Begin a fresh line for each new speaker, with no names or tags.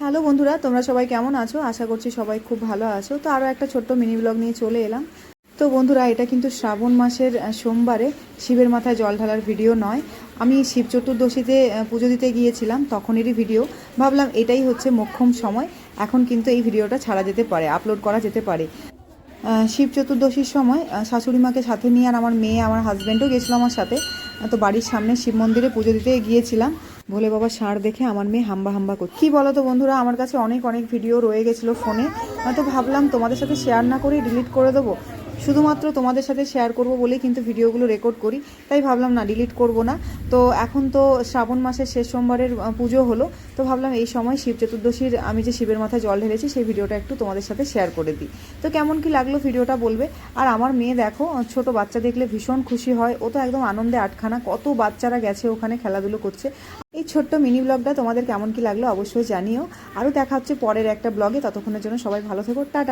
Hello বন্ধুরা, তোমরা সবাই কেমন আছো? আশা করছি সবাই খুব ভালো আছো। তো আরও একটা ছোট্ট মিনি ব্লগ নিয়ে চলে এলাম। তো বন্ধুরা, এটা কিন্তু শ্রাবণ মাসের সোমবারে শিবের মাথায় জল ঢালার ভিডিও নয়। আমি শিব চতুর্দশীতে পুজো দিতে গিয়েছিলাম, তখনেরই ভিডিও। ভাবলাম এটাই হচ্ছে মোক্ষম সময়। এখন কিন্তু এই ভিডিওটা ছাড়া যেতে পারে, আপলোড করা যেতে পারে। শিব চতুর্দশীর সময় শাশুড়ি মাকে সাথে নিয়ে আর আমার মেয়ে, আমার হাজব্যান্ডও গেছিল আমার সাথে। তো বাড়ির সামনে শিব মন্দিরে পুজো দিতে গিয়েছিলাম। ভোলে বাবা সার দেখে আমার মেয়ে হাম্বা হাম্বা করছে কী বলো তো বন্ধুরা? আমার কাছে অনেক অনেক ভিডিও রয়ে গেছিল ফোনে তো ভাবলাম তোমাদের সাথে শেয়ার না করে ডিলিট করে দেবো। শুধুমাত্র তোমাদের সাথে শেয়ার করব বলেই কিন্তু ভিডিওগুলো রেকর্ড করি। তাই ভাবলাম না ডিলিট করব না। তো এখন তো শ্রাবণ মাসের শেষ সোমবারের পুজো হলো। তো ভাবলাম এই সময় শিব চতুর্দশীর, আমি যে শিবের মাথায় জল ঢেলেছি, সেই ভিডিওটা একটু তোমাদের সাথে শেয়ার করে দিই। তো কেমন কি লাগল ভিডিওটা বলবে? আর আমার মেয়ে দেখো ছোট বাচ্চা দেখলে ভীষণ খুশি হয়। ও তো একদম আনন্দে আটখানা, কত বাচ্চারা গেছে ওখানে খেলাধুলো করছে। এই ছোট্ট মিনি ব্লগটা তোমাদের কেমন কি লাগল অবশ্যই জানিও। আরও দেখা হচ্ছে পরের একটা ব্লগে ততক্ষণের জন্য সবাই ভালো থেকো, টাটা।